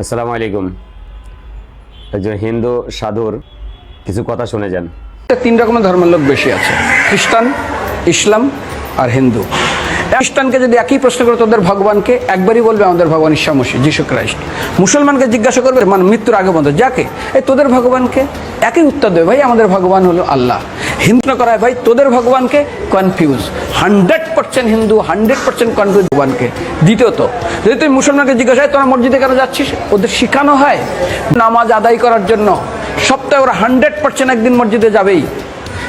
আসসালামু আলাইকুম। একজন হিন্দু সাধুর কিছু কথা শুনে যান। তিন রকমের ধর্মের লোক বেশি আছে। খ্রিস্টান, ইসলাম আর হিন্দু। খ্রিস্টানকে যদি একই প্রশ্ন করে তোদের ভগবানকে, একবারই বলবে আমাদের ভগবান ঈশ্বামসী যিশু ক্রাইস্ট মুসলমানকে জিজ্ঞাসা করবে মানে মৃত্যুর আগে বন্ধ যাকে? এই তোদের ভগবানকে একই উত্তর দেবে, ভাই, আমাদের ভগবান হলো আল্লাহ। হিন্দু করায়, ভাই, তোদের ভগবানকে confuse hundred percent Hindu, hundred percent confuse ভগবানকে দ্বিতীয়ত, যদি তুমি মুসলমানকে জিজ্ঞাসা হয় মসজিদে কেন যাচ্ছিস? ওদের শেখানো হয়। নামাজ আদায় করার জন্য সপ্তাহে ওরা হান্ড্রেড পার্সেন্ট একদিন মসজিদে যাবেই।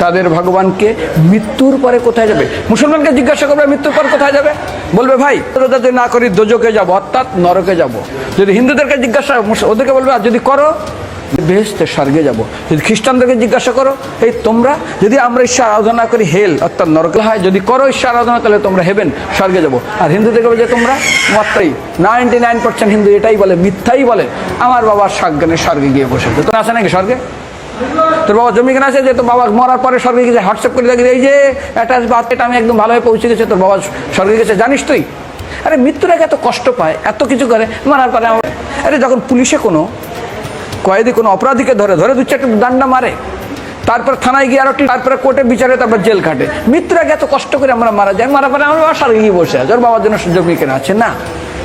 তাদের ভগবানকে মৃত্যুর পরে কোথায় যাবে? মুসলমানকে জিজ্ঞাসা করবে, মৃত্যুর পর কোথায় যাবে? বলবে, ভাই যদি না করি দোজকে যাব, অর্থাৎ নরকে যাব। যদি হিন্দুদেরকে জিজ্ঞাসা ওদেরকে বলবে, আর যদি করো বেহেস্তে স্বর্গে যাব। যদি খ্রিস্টানদেরকে জিজ্ঞাসা করো, এই তোমরা, যদি আমরা ঈশ্বর আরাধনা করি, হেল, অর্থাৎ নরক হয়, যদি করো ঈশ্বর আরাধনা, তাহলে তোমরা হেবেন, স্বর্গে যাব। আর হিন্দুদেরকে বলছে তোমরা মাত্রাই, নাইনটি নাইন পার্সেন্ট হিন্দু এটাই বলে, মিথ্যাই বলে, আমার বাবা স্বজ্ঞানে স্বর্গে গিয়ে বসে। তোর আছে নাকি স্বর্গে? তোর বাবা জমি কেনা আছে যে তোর বাবা মরার পরে স্বর্গে গেছে হোয়াটসঅ্যাপ করে দেখি এই যে অ্যাটাচ বাত এটা আমি একদম ভালোভাবে পৌঁছে গেছে, তোর বাবা স্বর্গে গেছে, জানিস তুই? আরে মৃত্যুর আগে এত কষ্ট পায়, এত কিছু করে, মারার পরে আমার আরে যখন পুলিশে কোনো কয়েদি কোনো অপরাধীকে ধরে ধরে দু চারটে ডান্ডা মারে, তারপর থানায় গিয়ে আরও তারপরে কোর্টে বিচারে, তারপর জেল কাটে মৃত্যুর আগে এত কষ্ট করে আমরা মারা যাই মারা পরে আমার বাবা স্বর্গে গিয়ে বসে আছে ওর বাবার জন্য জমি কেনা আছে না?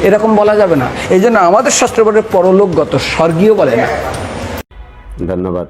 এরকম বলা যাবে না। এই জন্য আমাদের শাস্ত্র বলে পরলোকগত স্বর্গীয় বলে না। ধন্যবাদ।